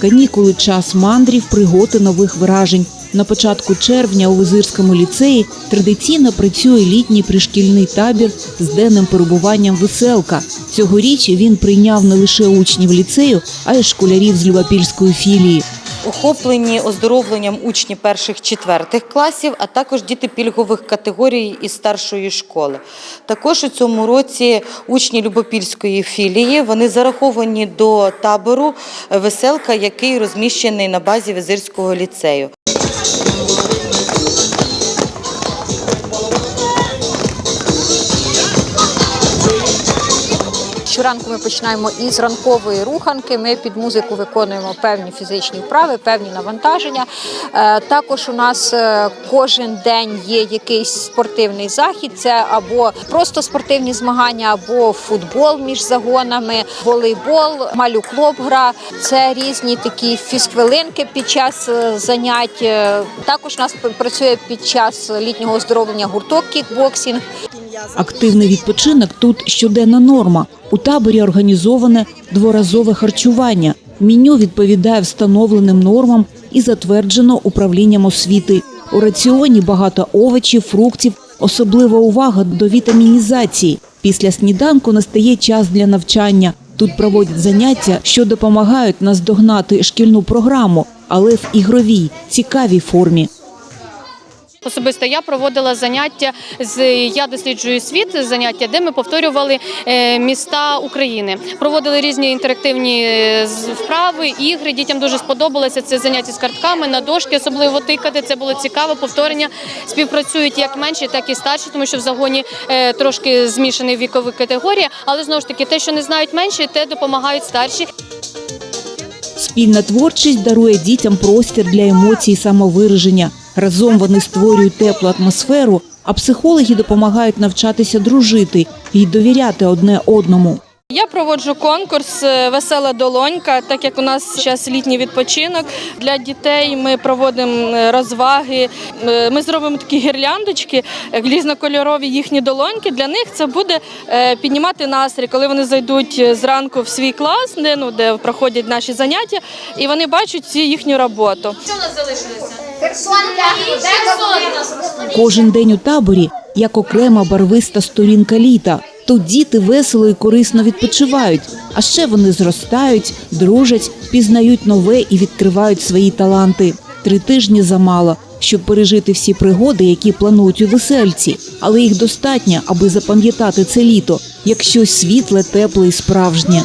Канікули час мандрів, пригод нових вражень. На початку червня у Визирському ліцеї традиційно працює літній пришкільний табір з денним перебуванням веселка. Цьогоріч він прийняв не лише учнів ліцею, а й школярів з Любопільської філії. Охоплені оздоровленням учні перших четвертих класів, а також діти пільгових категорій із старшої школи. Також у цьому році учні Любопільської філії вони зараховані до табору веселка, який розміщений на базі Визирського ліцею. Щоранку ми починаємо із ранкової руханки. Ми під музику виконуємо певні фізичні вправи, певні навантаження. Е, Також у нас е, кожен день є якийсь спортивний захід. Це або просто спортивні змагання, або футбол між загонами, волейбол, малюклуб гра. Це різні такі фізхвилинки під час е, занять. Також у нас працює під час літнього оздоровлення гурток кікбоксинг. Активний відпочинок тут щоденна норма. У таборі організоване дворазове харчування. Меню відповідає встановленим нормам і затверджено управлінням освіти. У раціоні багато овочів, фруктів, особлива увага до вітамінізації. Після сніданку настає час для навчання. Тут проводять заняття, що допомагають наздогнати шкільну програму, але в ігровій, цікавій формі. Особисто я проводила заняття з я досліджую світ, заняття, де ми повторювали е, міста України. Проводили різні інтерактивні е, вправи, ігри. Дітям дуже сподобалося це заняття з картками на дошки, особливо тикати. Це було цікаво. Повторення співпрацюють як менші, так і старші, тому що в загоні е, трошки змішаний вікові категорії. Але знову ж таки, те, що не знають менші, те допомагають старші. Спільна творчість дарує дітям простір для емоцій і самовираження. Разом вони створюють теплу атмосферу, а психологи допомагають навчатися дружити і довіряти одне одному. Я проводжу конкурс е, Весела долонька, так як у нас зараз літній відпочинок для дітей. Ми проводимо е, розваги. Е, Ми зробимо такі гірляндочки, різнокольорові їхні долоньки. Для них це буде піднімати настрій, коли вони зайдуть зранку в свій клас, де, ну, де проходять наші заняття, і вони бачать цю їхню роботу. Що у нас залишилося? Кожен день у таборі як окрема барвиста сторінка літа. Тут діти весело і корисно відпочивають, а ще вони зростають, дружать, пізнають нове і відкривають свої таланти. Три тижні замало, щоб пережити всі пригоди, які планують у весельці, але їх достатньо, аби запам'ятати це літо як щось світле, тепле і справжнє.